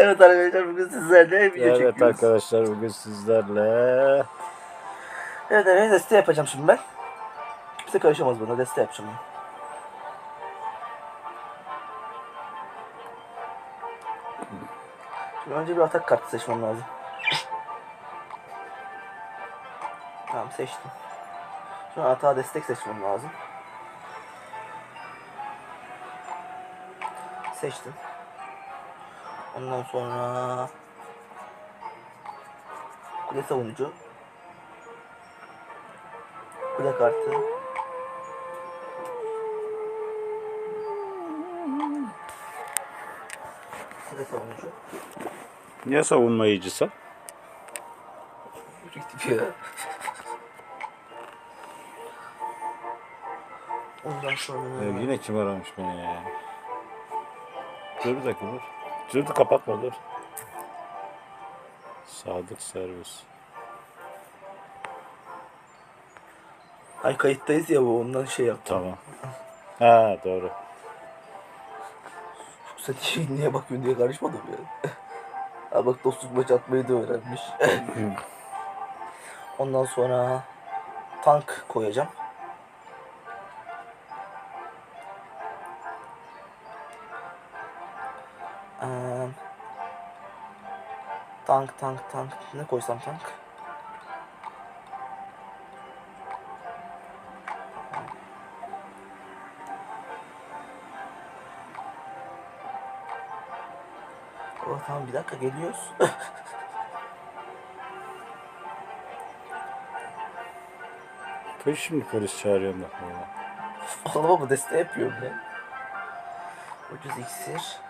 Evet arkadaşlar bugün sizlerle video Evet çekiyoruz. arkadaşlar bugün sizlerle Evet evet deste yapacağım şimdi ben. Kimse karışamaz buna deste yapacağım. Şimdi önce bir atak kartı seçmem lazım. Tamam seçtim. Şu an atağa destek seçmem lazım. Seçtim. Ondan sonra kule savunucu. Kule kartı. Kule savunucu. niye savunmayıcısa? Ya. Ondan sonra... Ee, yine kim aramış beni ya? Dur bir dakika dur. Dur dur kapatma dur. Sadık servis. Ay kayıttayız ya bu ondan şey yaptım. Tamam. Ha doğru. Sen şey niye bakıyorsun diye karışmadım ya. ha bak dostluk maç atmayı da öğrenmiş. Ondan sonra tank koyacağım. Tank tank tank ne koysam tank? Oh, tamam bir dakika geliyoruz. Kaç şimdi polis çağırıyorum bana. Oğlum bu deste yapıyorum ben. Ucuz iksir.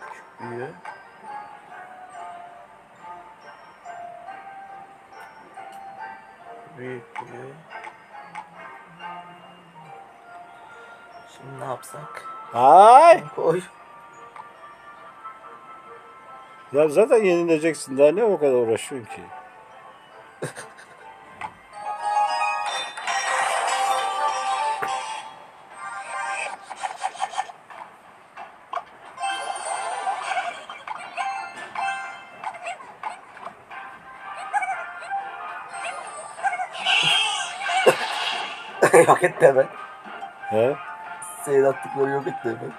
Küçük büyü. Büyük büyü. Şimdi ne yapsak? Ay! Koy. Ya zaten yenileceksin daha ne o kadar uğraşıyorsun ki? yok etti hemen. He? Senin attıkları yok etti hemen.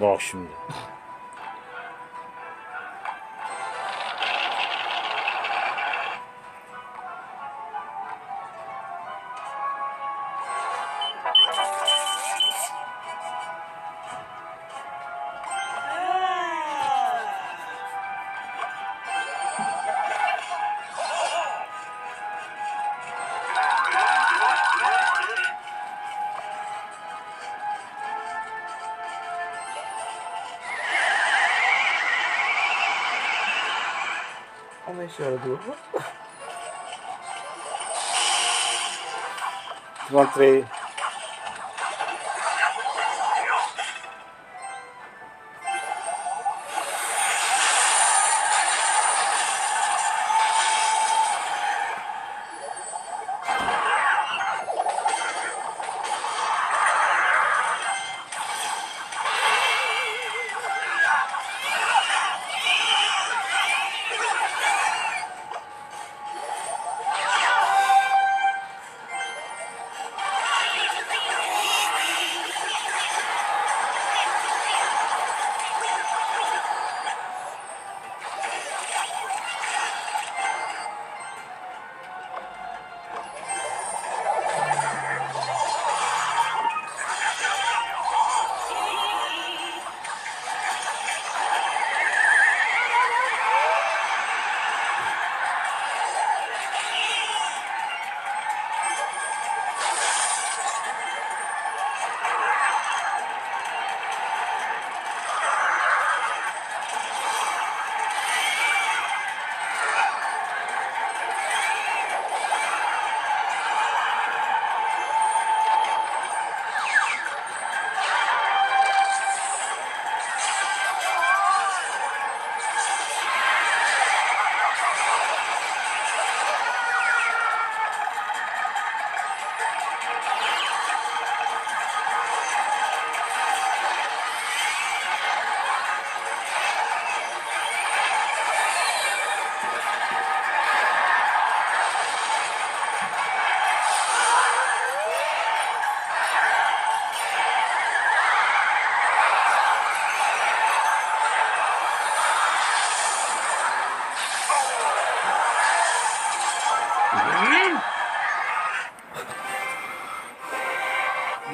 Bak şimdi. Ai, chorador. Encontrei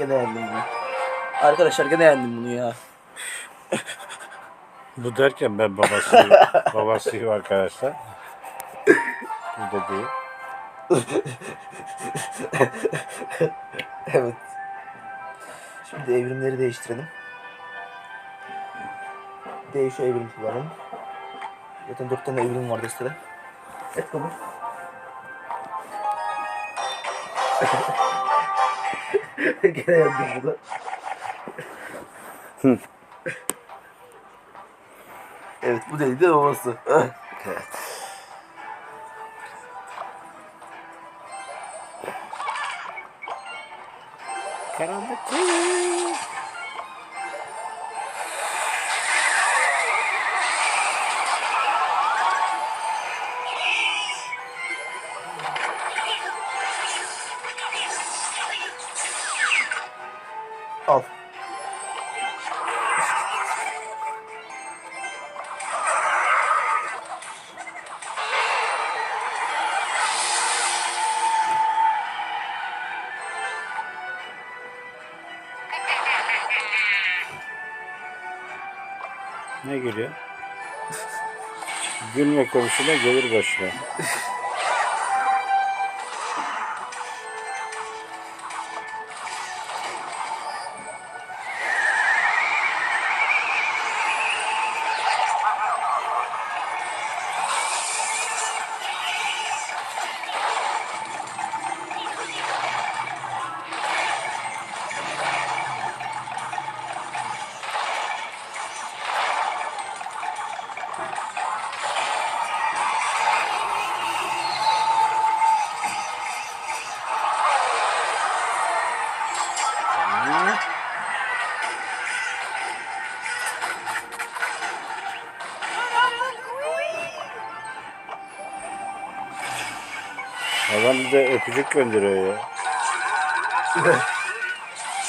Gene yendim bunu. Arkadaşlar gene yendim bunu ya. Bu derken ben babasıyım. babasıyım arkadaşlar. Bu da değil. evet. Şimdi evrimleri değiştirelim. Değişiyor evrim kullanalım. Zaten dört tane evrim var destede. Et baba. Gene bunu. evet bu değil de babası. evet. Karanlık. Ne geliyor? Gülme komşuna gelir başına. Adam bir de öpücük gönderiyor ya.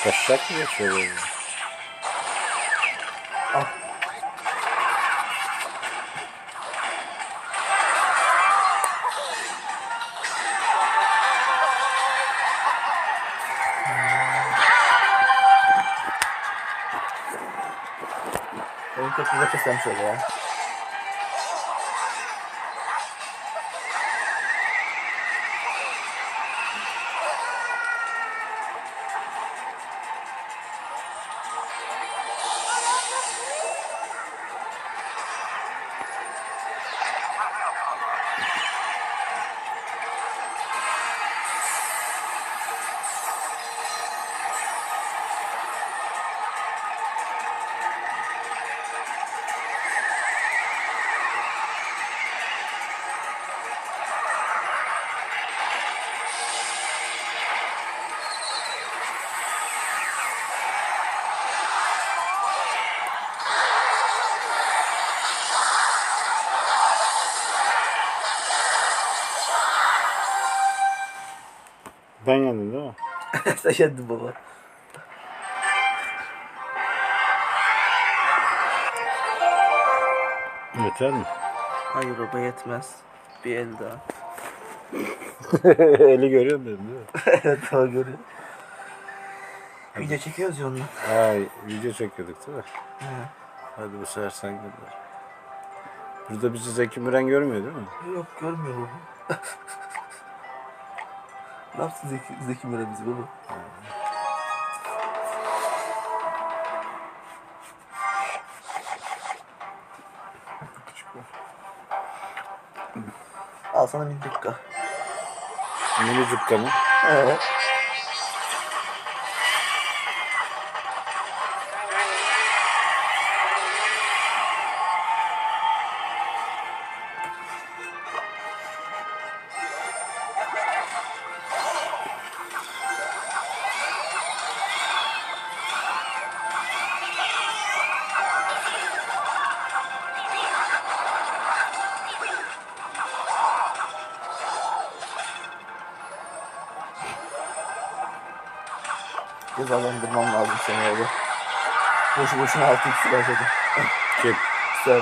Taşak mı geçiyor böyle? Benim çok güzel kesem şöyle ya. Ben yendim değil mi? Sen yendin baba. Yeter mi? Hayır baba yetmez. Bir el daha. Eli görüyorum dedim değil mi? evet daha görüyor. Video çekiyoruz ya onunla. Ay video çekiyorduk değil mi? He. Hadi bu sefer sen gönder. Burada bizi Zeki Müren görmüyor değil mi? Yok görmüyor baba. Ne yapsın Zeki, Zeki Müren bizi baba? Al sana bir dakika. Mini cukka mı? Evet. Cezalandırmam lazım seni öyle. Boşu boşuna altı ikisi başladı. Kim? Sen.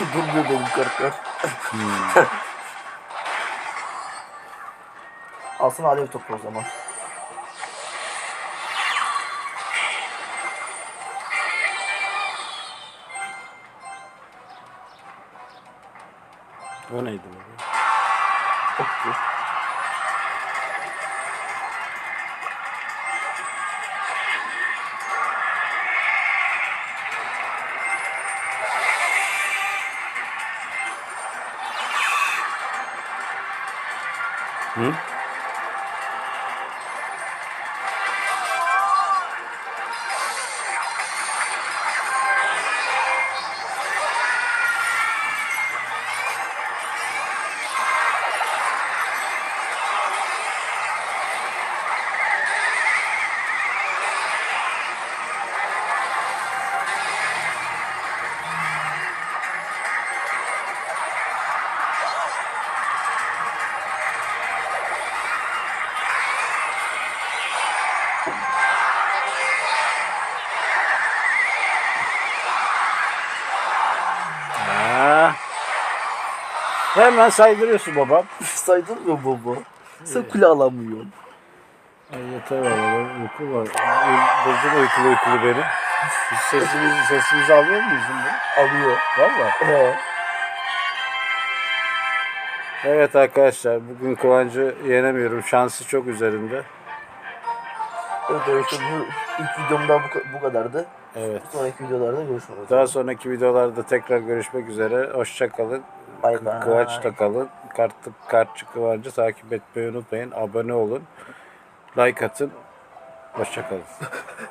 Durmuyor benim kartlar. Alsana alev topu o zaman. O neydi? Okçu. Hemen saydırıyorsun babam. Saydın mı baba? Sen kule alamıyorsun. Ay yeter valla uyku var. Bozdun uykulu uykulu beni. Biz sesimizi, sesimizi alıyor muyuz şimdi? Alıyor. Valla. He. Evet arkadaşlar bugün Kıvancı yenemiyorum. Şansı çok üzerinde. Evet arkadaşlar bu ilk videomdan bu, bu kadardı. Evet. Sonraki videolarda görüşmek üzere. Daha sonraki videolarda tekrar görüşmek üzere. Hoşça kalın. Bay bay. Kıvanç'ta kalın. Kart, kartçı Kıvancı takip etmeyi unutmayın. Abone olun. Like atın. Hoşça kalın.